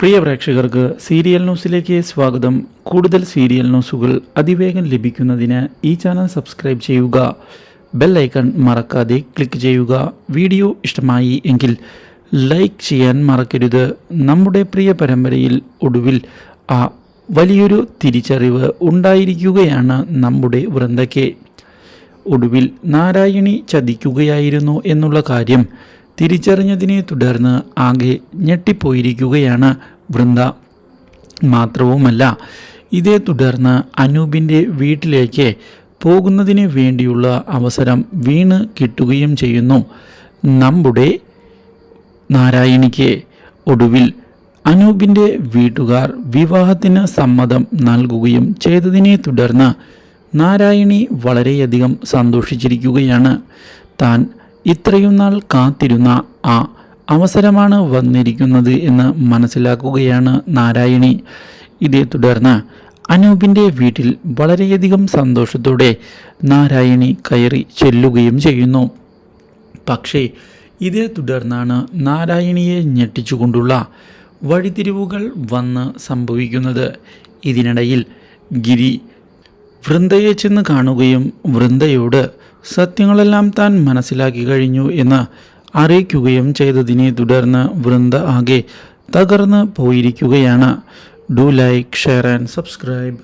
പ്രിയ പ്രേക്ഷകർക്ക് സീരിയൽ ന്യൂസിലേക്ക് സ്വാഗതം. കൂടുതൽ സീരിയൽ ന്യൂസുകൾ അതിവേഗം ലഭിക്കുന്നതിന് ഈ ചാനൽ സബ്സ്ക്രൈബ് ചെയ്യുക. ബെൽ ഐക്കൺ മറക്കാതെ ക്ലിക്ക് ചെയ്യുക. വീഡിയോ ഇഷ്ടമായി എങ്കിൽ ലൈക്ക് ചെയ്യാൻ മറക്കരുത്. നമ്മുടെ പ്രിയ പരമ്പരയിൽ ഒടുവിൽ ആ വലിയൊരു തിരിച്ചറിവ് ഉണ്ടായിരിക്കുകയാണ് നമ്മുടെ വൃന്ദയ്ക്ക്. ഒടുവിൽ നാരായണി ചതിക്കുകയായിരുന്നു എന്നുള്ള കാര്യം തിരിച്ചറിഞ്ഞതിനെ തുടർന്ന് ആകെ ഞെട്ടിപ്പോയിരിക്കുകയാണ് വൃന്ദ. മാത്രവുമല്ല ഇതേ തുടർന്ന് അനൂപിന്റെ വീട്ടിലേക്ക് പോകുന്നതിന് വേണ്ടിയുള്ള അവസരം വീണ് കിട്ടുകയും ചെയ്യുന്നു. നമ്മുടെ നാരായണിക്ക് ഒടുവിൽ അനൂപിന്റെ വീട്ടുകാർ വിവാഹത്തിന് സമ്മതം നൽകുകയും ചെയ്തതിനെ തുടർന്ന് നാരായണി വളരെയധികം സന്തോഷിച്ചിരിക്കുകയാണ്. താൻ ഇത്രയും നാൾ കാത്തിരുന്ന ആ അവസരമാണ് വന്നിരിക്കുന്നത് എന്ന് മനസ്സിലാക്കുകയാണ് നാരായണി. ഇതേ തുടർന്ന് അനൂപിന്റെ വീട്ടിൽ വളരെയധികം സന്തോഷത്തോടെ നാരായണി കയറി ചെല്ലുകയും ചെയ്യുന്നു. പക്ഷേ ഇതേ തുടർന്നാണ് നാരായണിയെ ഞെട്ടിച്ചുകൊണ്ടുള്ള വഴിതിരിവുകൾ വന്ന് സംഭവിക്കുന്നത്. ഇതിനിടയിൽ ഗിരി വൃന്ദയെ ചെന്ന് കാണുകയും വൃന്ദയോട് സത്യങ്ങളെല്ലാം താൻ മനസ്സിലാക്കി കഴിഞ്ഞു എന്ന് അറിയിക്കുകയും ചെയ്തതിനെ തുടർന്ന് വൃന്ദ ആകെ തകർന്ന് പോയിരിക്കുകയാണ്. Do like share and subscribe.